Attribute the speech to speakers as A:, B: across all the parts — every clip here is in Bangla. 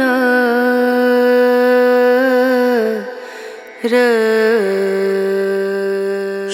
A: না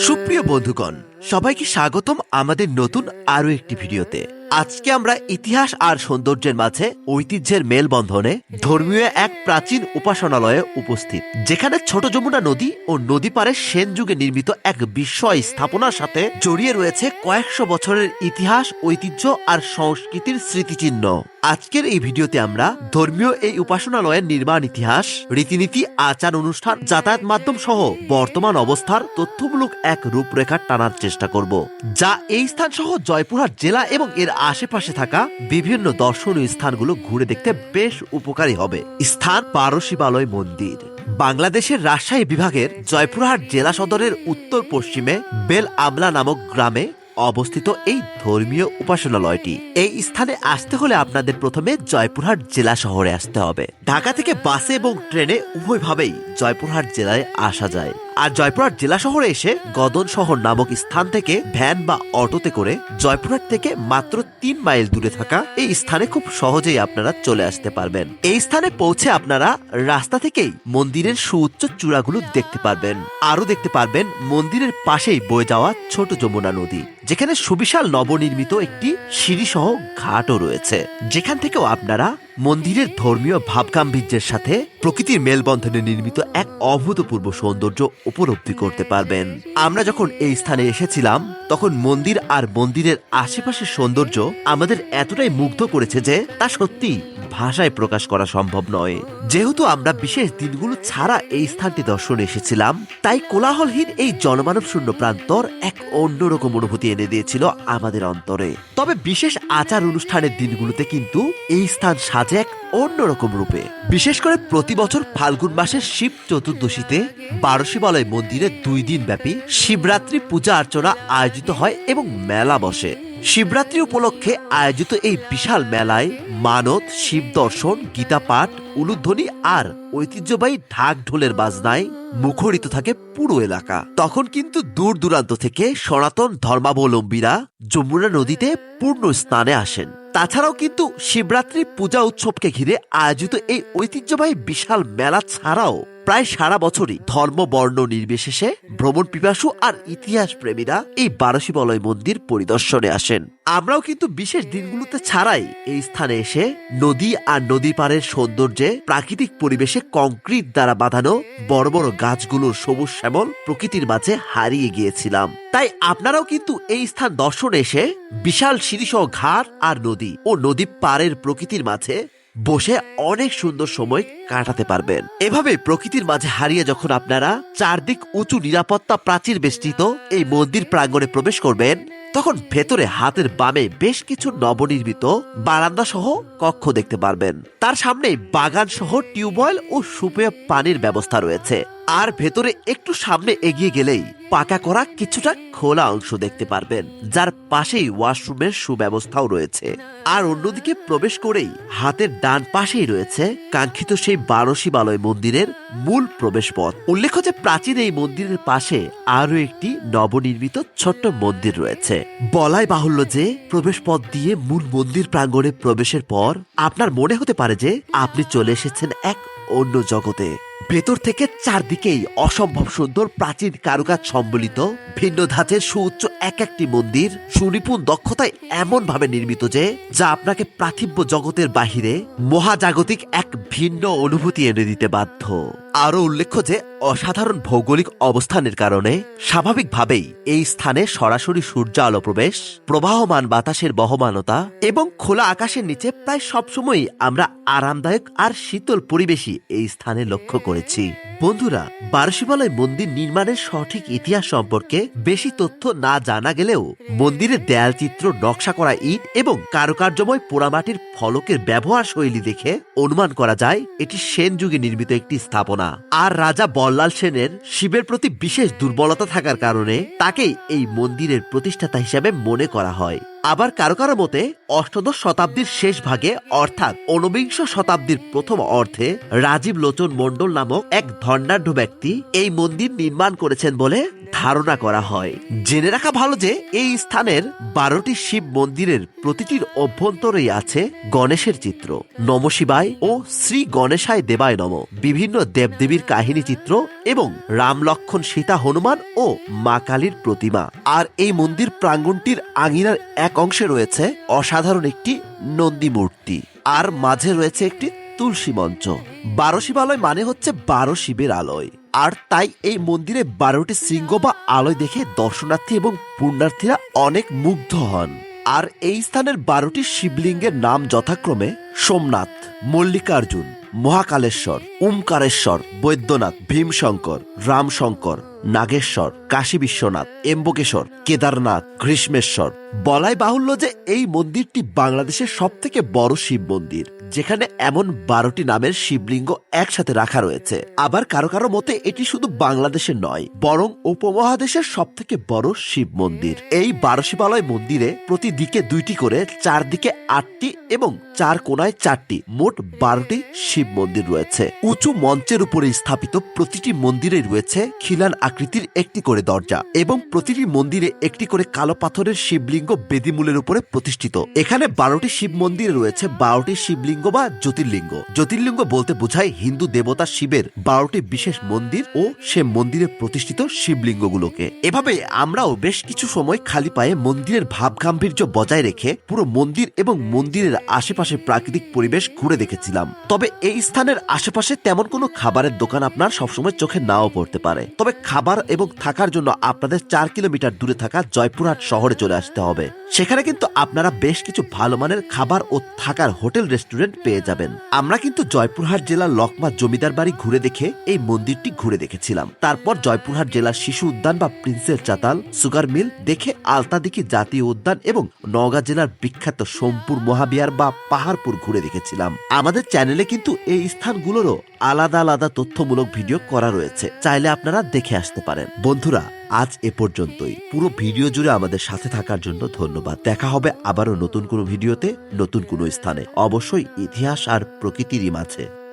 A: সুপ্রিয় বন্ধুগণ সবাইকে স্বাগতম আমাদের নতুন আরও একটি ভিডিওতে। আজকে আমরা ইতিহাস আর সৌন্দর্যের মাঝে ঐতিহ্যের মেলবন্ধনে ধর্মীয় এক প্রাচীন উপাসনালয়ে উপস্থিত, যেখানে ছোট যমুনা নদী ও নদী পারে সেন যুগে নির্মিত এক বিস্ময় স্থাপনার সাথে জড়িয়ে রয়েছে কয়েকশো বছরের ইতিহাস, ঐতিহ্য আর সংস্কৃতির স্মৃতিচিহ্ন। আজকের এই ভিডিওতে আমরা ধর্মীয় এই উপাসনালয়ের নির্মাণ ইতিহাস, রীতিনীতি, আচার অনুষ্ঠান, যাতায়াত মাধ্যম সহ বর্তমান অবস্থার তথ্যমূলক এক রূপরেখা টানার চেষ্টা করব, যা এই স্থান সহ জয়পুরহাট জেলা এবং এর আশেপাশে থাকা বিভিন্ন দর্শনীয় স্থানগুলো ঘুরে দেখতে বেশ উপকারী হবে। স্থান পারশিবালয় মন্দির। বাংলাদেশের রাজশাহী বিভাগের জয়পুরহাট জেলা সদরের উত্তর পশ্চিমে বেল আমলা নামক গ্রামে অবস্থিত এই ধর্মীয় উপাসনালয়টি। এই স্থানে আসতে হলে আপনাদের প্রথমে জয়পুরহাট জেলা শহরে আসতে হবে। ঢাকা থেকে বাসে এবং ট্রেনে উভয়ভাবেই জয়পুরহাট জেলায় আসা যায়। আর জয়পুরহাট জেলা শহরে এসে গদন শহর নামক স্থান থেকে ভ্যান বা অটোতে করে জয়পুরহাট থেকে মাত্র তিন মাইল দূরে থাকা এই স্থানে খুব সহজেই আপনারা চলে আসতে পারবেন। এই স্থানে পৌঁছে আপনারা রাস্তা থেকেই মন্দিরের সুউচ্চ চূড়াগুলো দেখতে পারবেন। আরও দেখতে পারবেন মন্দিরের পাশেই বয়ে যাওয়া ছোট যমুনা নদী, যেখানে সুবিশাল নবনির্মিত একটি সিঁড়ি সহ ঘাটও রয়েছে। যেখান থেকেও আপনারা মন্দিরের ধর্মীয় ভাবগাম্ভীর্যের সাথে প্রকৃতির মেলবন্ধনে নির্মিত এক অভূতপূর্ব সৌন্দর্য উপলব্ধি করতে পারবেন। আমরা যখন এই স্থানে এসেছিলাম, তখন মন্দির আর মন্দিরের আশেপাশের সৌন্দর্য আমাদের এতটাই মুগ্ধ করেছে যে তা সত্যি ভাষায় প্রকাশ করা সম্ভব নয়। যেহেতু আমরা বিশেষ দিনগুলো ছাড়া এই স্থানটি দর্শনে এসেছিলাম, তাই কোলাহলহীন এই জনমানব শূন্য প্রান্তর এক অন্যরকম অনুভূতি এনে দিয়েছিল আমাদের অন্তরে। তবে বিশেষ আচার অনুষ্ঠানের দিনগুলোতে কিন্তু এই স্থান সাজে এক অন্যরকম রূপে। বিশেষ করে প্রতি বছর ফাল্গুন মাসের শিব চতুর্দশীতে বারশিবালয় মন্দিরে দুই দিন ব্যাপী শিবরাত্রি পূজা অর্চনা আয়োজিত হয় এবং মেলা বসে। শিবরাত্রি উপলক্ষে আয়োজিত এই বিশাল মেলায় মানত, শিব দর্শন, গীতা পাঠ, উলুধ্বনি আর ঐতিহ্যবাহী ঢাক ঢোলের বাজনায় মুখরিত থাকে পুরো এলাকা। তখন কিন্তু দূর দূরান্ত থেকে সনাতন ধর্মাবলম্বীরা যমুনা নদীতে পূর্ণ স্নানে আসেন। তাছাড়াও কিন্তু শিবরাত্রি পূজা উৎসবকে ঘিরে আয়োজিত এই ঐতিহ্যবাহী বিশাল মেলা ছাড়াও প্রায় সারা বছরই ধর্ম, বর্ণ নির্বিশেষে ভ্রমণ পিপাসু আর ইতিহাস প্রেমীরা এই বারশিবলয় মন্দির পরিদর্শনে আসেন। আমরাও কিন্তু বিশেষ দিনগুলোতে ছাড়াই এই স্থানে এসে নদী আর নদী পাড়ের সৌন্দর্যে প্রাকৃতিক পরিবেশে কংক্রিট দ্বারা বাঁধানো বড় বড় গাছগুলোর সবুজ শ্যামল প্রকৃতির মাঝে হারিয়ে গিয়েছিলাম। তাই আপনারাও কিন্তু এই স্থান দর্শনে এসে বিশাল সিঁড়িসহ ঘাট আর নদী ও নদী পাড়ের প্রকৃতির মাঝে বসে অনেক সুন্দর সময় কাটাতে পারবেন। এভাবে প্রকৃতির মাঝে হারিয়ে যখন আপনারা চারদিক উঁচু নিরাপত্তা প্রাচীর বেষ্টিত এই মন্দির প্রাঙ্গণে প্রবেশ করবেন, তখন ভেতরে হাতের বামে বেশ কিছু নবনির্মিত বারান্দা সহ কক্ষ দেখতে পারবেন। তার সামনে বাগান সহ টিউবওয়েল ও সুপেয় পানির ব্যবস্থা রয়েছে। আর ভেতরে একটু সামনে এগিয়ে গেলেই পাকা করা কিছুটা খোলা অংশ দেখতে পারবেন, যার পাশেই ওয়াশরুমের সুব্যবস্থাও রয়েছে। আর অন্যদিকে প্রবেশ করেই হাতের ডান পাশেই রয়েছে কাঙ্ক্ষিত সেই বারশিবালয় মন্দিরের মূল প্রবেশ পথ উল্লেখ্য যে প্রাচীন এই মন্দিরের পাশে আরও একটি নবনির্মিত ছোট্ট মন্দির রয়েছে। বলাই বাহুল্য যে প্রবেশ পথ দিয়ে মূল মন্দির প্রাঙ্গণে প্রবেশের পর আপনার মনে হতে পারে যে আপনি চলে এসেছেন এক অন্য জগতে। ভেতর থেকে চারদিকেই অসম্ভব সুন্দর প্রাচীন কারুকাজ সম্বলিত ভিন্ন ধাঁচের সুউচ্চ এক একটি মন্দির সুনিপুণ দক্ষতায় এমন ভাবে নির্মিত যে, যা আপনাকে পার্থিব্য জগতের বাহিরে মহাজাগতিক এক ভিন্ন অনুভূতি এনে দিতে বাধ্য। আরও উল্লেখ্য যে, অসাধারণ ভৌগোলিক অবস্থানের কারণে স্বাভাবিকভাবেই এই স্থানে সরাসরি সূর্য আলো প্রবেশ, প্রবাহমান বাতাসের বহমানতা এবং খোলা আকাশের নিচে প্রায় সবসময়ই আমরা আরামদায়ক আর শীতল পরিবেশই এই স্থানে লক্ষ্য করেছি। বন্ধুরা বারশিবালয় মন্দির নির্মাণের সঠিক ইতিহাস সম্পর্কে বেশি তথ্য না জানা গেলেও মন্দিরের দেয়ালচিত্র, নকশা করা ইট এবং কারুকার্যময় পোড়ামাটির ফলকের ব্যবহার শৈলী দেখে অনুমান করা যায় এটি সেন যুগে নির্মিত একটি স্থাপনা। আর রাজা বল্লাল সেনের শিবের প্রতি বিশেষ দুর্বলতা থাকার কারণে তাকেই এই মন্দিরের প্রতিষ্ঠাতা হিসাবে মনে করা হয়। আবার কারও কারও মতে, অষ্টাদশ শতাব্দীর শেষ ভাগে, অর্থাৎ ঊনবিংশ শতাব্দীর প্রথম অর্ধে, রাজীব লোচন মণ্ডল নামক এক ধন্যাঢ্য ব্যক্তি এই মন্দির নির্মাণ করেছেন বলে ধারণা করা হয়। জেনে রাখা ভালো যে এই স্থানের বারোটি শিব মন্দিরের প্রতিটির অভ্যন্তরেই আছে গণেশের চিত্র। নম শিবায় ও শ্রী গণেশায় দেবায় নম। বিভিন্ন দেবদেবীর কাহিনী চিত্র এবং রাম লক্ষণ, সীতা হনুমান ও মা কালীর প্রতিমা। আর এই মন্দির প্রাঙ্গণটির আঙিনার এক অংশে রয়েছে অসাধারণ একটি নন্দী মূর্তি। আর মাঝে রয়েছে একটি তুলসী মঞ্চ। বারো শিবালয় মানে হচ্ছে বারো শিবের আলয়। আর তাই এই মন্দিরে বারোটি শৃঙ্গ বা আলয় দেখে দর্শনার্থী এবং পুণ্যার্থীরা অনেক মুগ্ধ হন। আর এই স্থানের বারোটি শিবলিঙ্গের নাম যথাক্রমে সোমনাথ, মল্লিকার্জুন, মহাকালেশ্বর ওমকারেশ্বর বৈদ্যনাথ, ভীমশঙ্কর, রামশঙ্কর, নাগেশ্বর, কাশী বিশ্বনাথ, এম্বকেশ্বর, কেদারনাথ গ্রীষ্মেশ্বর বলাই বাহুল্য যে এই মন্দিরটি বাংলাদেশের সব থেকে বড় শিব মন্দির। যেখানে এমন বারোটি নামের শিবলিঙ্গ একসাথে রাখা রয়েছে। আবার কারও কারও মতে এটি শুধু বাংলাদেশের নয়, বরং উপমহাদেশের সব থেকে বড় শিব মন্দির। এই বারো শিবালয় মন্দিরে প্রতি দিকে দুইটি করে, চারদিকে আটটি এবং চার কোনায় চারটি, মোট বারোটি শিব মন্দির রয়েছে। উঁচু মঞ্চের উপরে স্থাপিত প্রতিটি মন্দিরে রয়েছে খিলান আকৃতির একটি করে দরজা এবং প্রতিটি মন্দিরে একটি করে কালো পাথরের শিবলিঙ্গ বেদিমূলের উপরে প্রতিষ্ঠিত। এখানে বারোটি শিব মন্দিরে রয়েছে, বারোটি শিবলিঙ্গ বা জ্যোতির্লিঙ্গ। জ্যোতির্লিঙ্গ বলতে বোঝায় হিন্দু দেবতা শিবের বারোটি বিশেষ মন্দির ও সে মন্দিরে প্রতিষ্ঠিত শিবলিঙ্গগুলোকে। এভাবে আমরাও বেশ কিছু সময় খালি পায়ে মন্দিরের ভাব গাম্ভীর্য বজায় রেখে পুরো মন্দির এবং মন্দিরের আশেপাশে প্রাকৃতিক পরিবেশ ঘুরে দেখেছিলাম। তবে এই স্থানের আশেপাশে তেমন কোনো খাবারের দোকান আপনার সবসময় চোখে নাও পড়তে পারে। তবে খাবার এবং থাকার জন্য আপনাদের চার কিলোমিটার দূরে থাকা জয়পুরহাট শহরে চলে আসতে হবে। সেখানে কিন্তু আপনারা বেশ কিছু ভালো মানের খাবার ও থাকার হোটেল, রেস্টুরেন্ট পেয়ে যাবেন। আমরা কিন্তু জয়পুরহাট জেলার লকমা জমিদার বাড়ি ঘুরে দেখে এই মন্দিরটি ঘুরে দেখেছিলাম। তারপর জয়পুরহাট জেলার শিশু উদ্যান বা প্রিন্সেল চাতাল, সুগার মিল দেখে আলতাদিকি জাতীয় উদ্যান এবং নওগাঁ জেলার বিখ্যাত সোমপুর মহাবিহার বা পাহাড়পুর ঘুরে দেখেছিলাম। আমাদের চ্যানেলে কিন্তু এই স্থানগুলোরও আলাদা আলাদা তথ্যমূলক ভিডিও করা রয়েছে। চাইলে আপনারা দেখে আসতে পারেন। বন্ধুরা, আজ এ পর্যন্তই। পুরো ভিডিও জুড়ে আমাদের সাথে থাকার জন্য ধন্যবাদ। দেখা হবে আবারও নতুন কোনো ভিডিওতে, নতুন কোনো স্থানে। অবশ্যই ইতিহাস আর প্রকৃতিরই মাঝে।